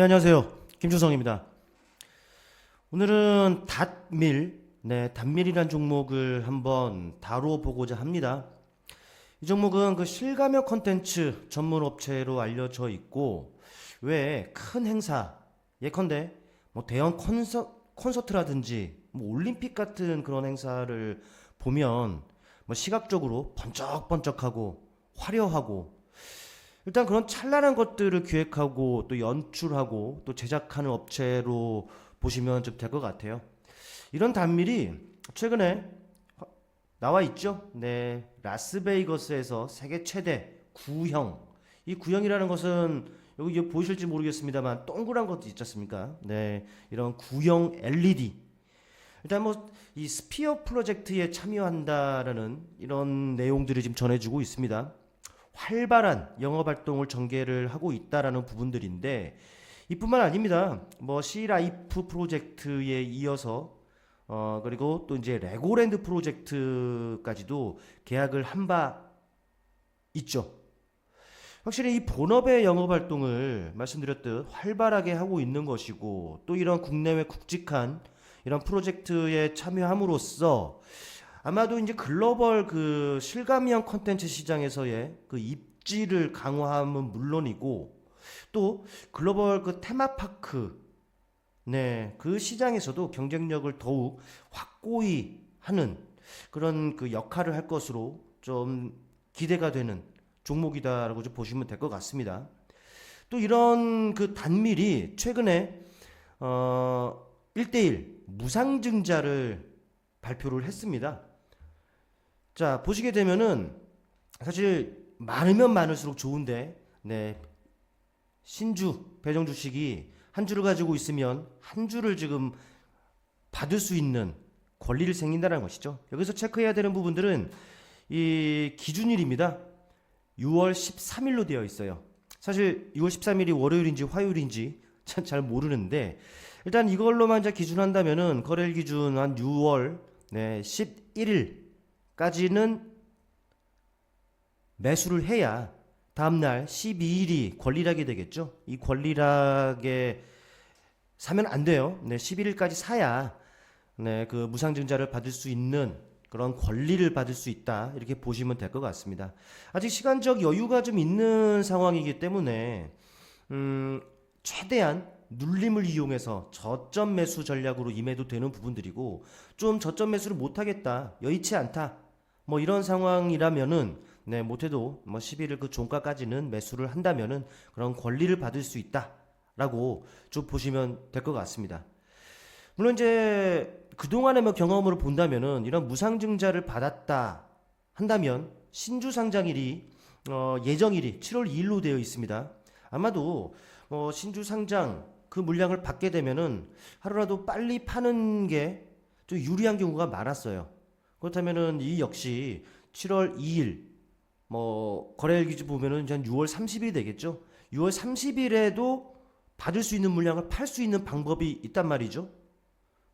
네, 안녕하세요. 김주성입니다. 오늘은 닷밀, 네, 닷밀이란 종목을 한번 다뤄보고자 합니다. 이 종목은 그 실감형 컨텐츠 전문 업체로 알려져 있고, 왜 큰 행사, 예컨대 뭐 대형 콘서, 콘서트라든지 뭐 올림픽 같은 그런 행사를 보면 뭐 시각적으로 번쩍번쩍하고 화려하고 일단 그런 찬란한 것들을 기획하고 또 연출하고 또 제작하는 업체로 보시면 좀 될 것 같아요. 이런 단밀이 최근에 나와 있죠. 네, 라스베이거스에서 세계 최대 구형. 이 구형이라는 것은 여기 이제 보이실지 모르겠습니다만 동그란 것도 있지 않습니까? 네, 이런 구형 LED. 일단 뭐 이 스피어 프로젝트에 참여한다라는 이런 내용들이 지금 전해지고 있습니다. 활발한 영업 활동을 전개를 하고 있다라는 부분들인데 이뿐만 아닙니다. 뭐 시라이프 프로젝트에 이어서 어 그리고 또 이제 레고랜드 프로젝트까지도 계약을 한 바 있죠. 확실히 이 본업의 영업 활동을 말씀드렸듯 활발하게 하고 있는 것이고 또 이런 국내외 굵직한 이런 프로젝트에 참여함으로써 아마도 이제 글로벌 그 실감형 컨텐츠 시장에서의 그 입지를 강화함은 물론이고 또 글로벌 그 테마파크 네, 그 시장에서도 경쟁력을 더욱 확고히 하는 그런 그 역할을 할 것으로 좀 기대가 되는 종목이다라고 좀 보시면 될 것 같습니다. 또 이런 그 단밀이 최근에 어 1대1 무상증자를 발표를 했습니다. 자, 보시게 되면은 사실 많으면 많을수록 좋은데, 네. 신주, 배정 주식이 한 주를 가지고 있으면 한 주를 지금 받을 수 있는 권리를 생긴다는 것이죠. 여기서 체크해야 되는 부분들은 이 기준일입니다. 6월 13일로 되어 있어요. 사실 6월 13일이 월요일인지 화요일인지 참 잘 모르는데 일단 이걸로만 기준한다면은 거래일 기준 한 6월 네, 11일 까지는 매수를 해야 다음날 12일이 권리락이 되겠죠. 이 권리락에 사면 안 돼요. 네, 11일까지 사야 네, 그 무상증자를 받을 수 있는 그런 권리를 받을 수 있다. 이렇게 보시면 될 것 같습니다. 아직 시간적 여유가 좀 있는 상황이기 때문에 음, 최대한 눌림을 이용해서 저점 매수 전략으로 임해도 되는 부분들이고 좀 저점 매수를 못 하겠다. 여의치 않다. 뭐 이런 상황이라면은 네, 못해도 뭐 11일 그 종가까지는 매수를 한다면은 그런 권리를 받을 수 있다라고 좀 보시면 될 것 같습니다. 물론 이제 그동안의 뭐 경험으로 본다면은 이런 무상증자를 받았다 한다면 신주 상장일이 어, 예정일이 7월 2일로 되어 있습니다. 아마도 어, 신주 상장 그 물량을 받게 되면은 하루라도 빨리 파는 게 좀 유리한 경우가 많았어요. 그렇다면은 이 역시 7월 2일 뭐 거래일 기준 보면은 한 6월 30일 되겠죠. 6월 30일에도 받을 수 있는 물량을 팔 수 있는 방법이 있단 말이죠.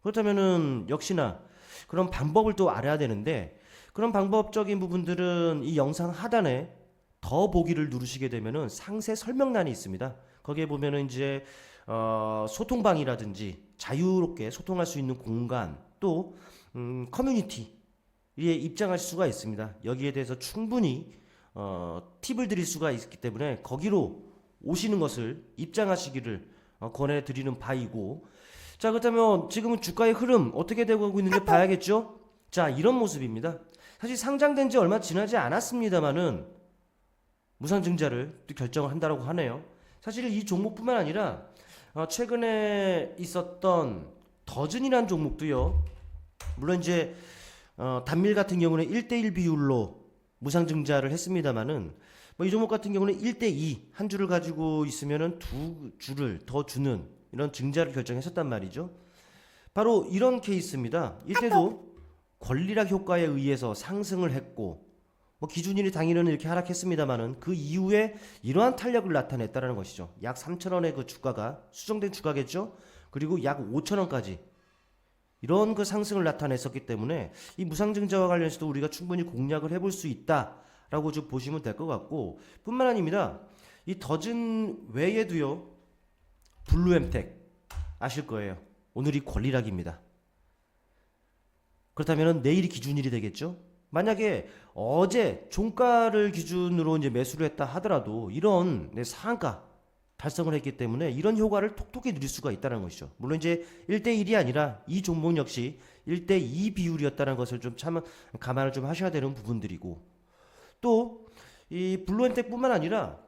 그렇다면은 역시나 그런 방법을 또 알아야 되는데 그런 방법적인 부분들은 이 영상 하단에 더 보기를 누르시게 되면은 상세 설명란이 있습니다. 거기에 보면은 이제 어, 소통방이라든지 자유롭게 소통할 수 있는 공간 또 음, 커뮤니티 에 입장하실 수가 있습니다. 여기에 대해서 충분히 어, 팁을 드릴 수가 있기 때문에 거기로 오시는 것을 입장하시기를 어, 권해드리는 바이고 자 그렇다면 지금은 주가의 흐름 어떻게 되고 있는지 봐야겠죠? 자 이런 모습입니다. 사실 상장된 지 얼마 지나지 않았습니다만은 무상증자를 또 결정을 한다라고 하네요. 사실 이 종목뿐만 아니라 어, 최근에 있었던 더즌이라는 종목도요. 물론 이제 어, 단밀 같은 경우는 1대1 비율로 무상증자를 했습니다만은 뭐이 종목 같은 경우는 1대2 한 주를 가지고 있으면은 두 주를 더 주는 이런 증자를 결정했었단 말이죠. 바로 이런 케이스입니다. 이때도 권리락 효과에 의해서 상승을 했고 뭐 기준일이 당일은 이렇게 하락했습니다만은 그 이후에 이러한 탄력을 나타냈다라는 것이죠. 약 3천 원의 그 주가가 수정된 주가겠죠. 그리고 약 5천 원까지 이런 그 상승을 나타냈었기 때문에 이 무상증자와 관련해서도 우리가 충분히 공략을 해볼 수 있다라고 좀 보시면 될 것 같고 뿐만 아닙니다. 이 더즌 외에도요 블루엠텍 아실 거예요. 오늘이 권리락입니다. 그렇다면 내일이 기준일이 되겠죠? 만약에 어제 종가를 기준으로 이제 매수를 했다 하더라도 이런 네, 상한가 달성을 했기 때문에 이런 효과를 톡톡히 누릴 수가 있다는 것이죠. 물론 이제 1대1이 아니라 이 종목 역시 1대2 비율이었다는 것을 좀 참 감안을 좀 하셔야 되는 부분들이고 또 이 블루엠텍뿐만 아니라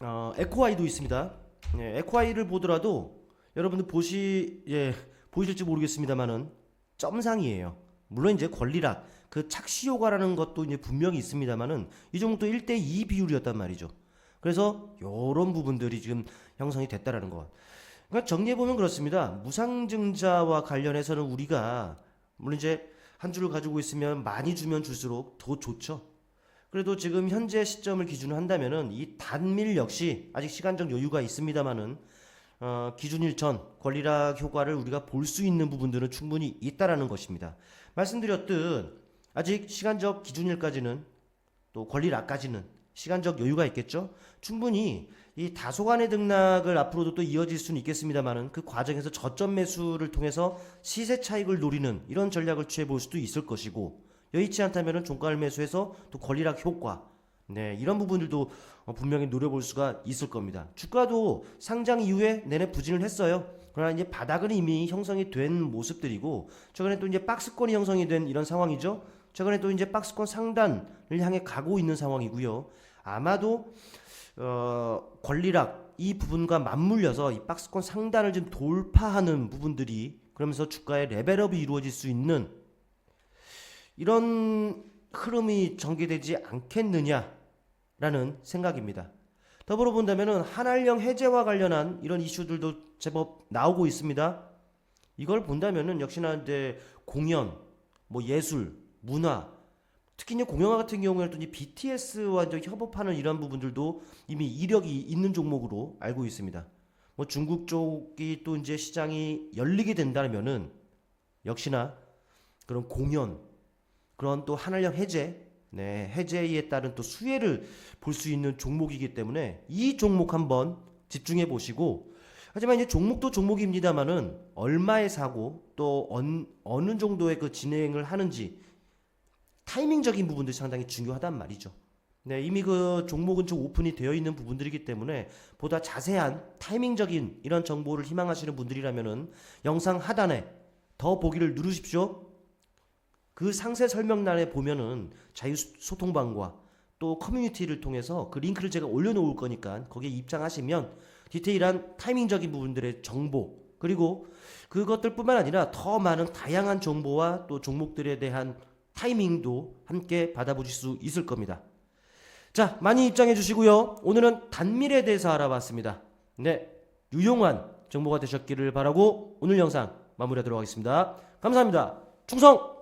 어, 에코아이도 있습니다. 예, 에코아이를 보더라도 여러분들 보시 예, 보이실지 모르겠습니다만은 점상이에요. 물론 이제 권리락 그 착시 효과라는 것도 이제 분명히 있습니다만은 이 종목도 1대2 비율이었단 말이죠. 그래서 요런 부분들이 지금 형성이 됐다라는 것. 그러니까 정리해 보면 그렇습니다. 무상증자와 관련해서는 우리가 물론 이제 한 주를 가지고 있으면 많이 주면 줄수록 더 좋죠. 그래도 지금 현재 시점을 기준으로 한다면은 이 단밀 역시 아직 시간적 여유가 있습니다만은 어, 기준일 전 권리락 효과를 우리가 볼 수 있는 부분들은 충분히 있다라는 것입니다. 말씀드렸듯 아직 시간적 기준일까지는 또 권리락까지는 시간적 여유가 있겠죠. 충분히 이 다소간의 등락을 앞으로도 또 이어질 수는 있겠습니다만은 그 과정에서 저점 매수를 통해서 시세 차익을 노리는 이런 전략을 취해 볼 수도 있을 것이고 여의치 않다면은 종가를 매수해서 또 권리락 효과 네 이런 부분들도 어, 분명히 노려볼 수가 있을 겁니다. 주가도 상장 이후에 내내 부진을 했어요. 그러나 이제 바닥은 이미 형성이 된 모습들이고 최근에 또 이제 박스권이 형성이 된 이런 상황이죠. 최근에 또 이제 박스권 상단을 향해 가고 있는 상황이고요. 아마도 어, 권리락 이 부분과 맞물려서 이 박스권 상단을 좀 돌파하는 부분들이 그러면서 주가의 레벨업이 이루어질 수 있는 이런 흐름이 전개되지 않겠느냐라는 생각입니다. 더불어 본다면은 한알령 해제와 관련한 이런 이슈들도 제법 나오고 있습니다. 이걸 본다면은 역시나 이제 공연, 뭐 예술, 문화, 특히 이제 공연화 같은 경우에는 또 이제 BTS와 이제 협업하는 이런 부분들도 이미 이력이 있는 종목으로 알고 있습니다. 뭐 중국 쪽이 또 이제 시장이 열리게 된다면은 역시나 그런 공연, 그런 또 한알령 해제, 네, 해제에 따른 또 수혜를 볼 수 있는 종목이기 때문에 이 종목 한번 집중해 보시고 하지만 이제 종목도 종목입니다만은 얼마에 사고 또 언, 어느 정도의 그 진행을 하는지 타이밍적인 부분들이 상당히 중요하단 말이죠. 네, 이미 그 종목은 좀 오픈이 되어 있는 부분들이기 때문에 보다 자세한 타이밍적인 이런 정보를 희망하시는 분들이라면은 영상 하단에 더 보기를 누르십시오. 그 상세 설명란에 보면은 자유 소통방과 또 커뮤니티를 통해서 그 링크를 제가 올려놓을 거니까 거기에 입장하시면 디테일한 타이밍적인 부분들의 정보 그리고 그것들뿐만 아니라 더 많은 다양한 정보와 또 종목들에 대한 타이밍도 함께 받아보실 수 있을 겁니다. 자, 많이 입장해 주시고요. 오늘은 단밀에 대해서 알아봤습니다. 네, 유용한 정보가 되셨기를 바라고 오늘 영상 마무리하도록 하겠습니다. 감사합니다. 충성!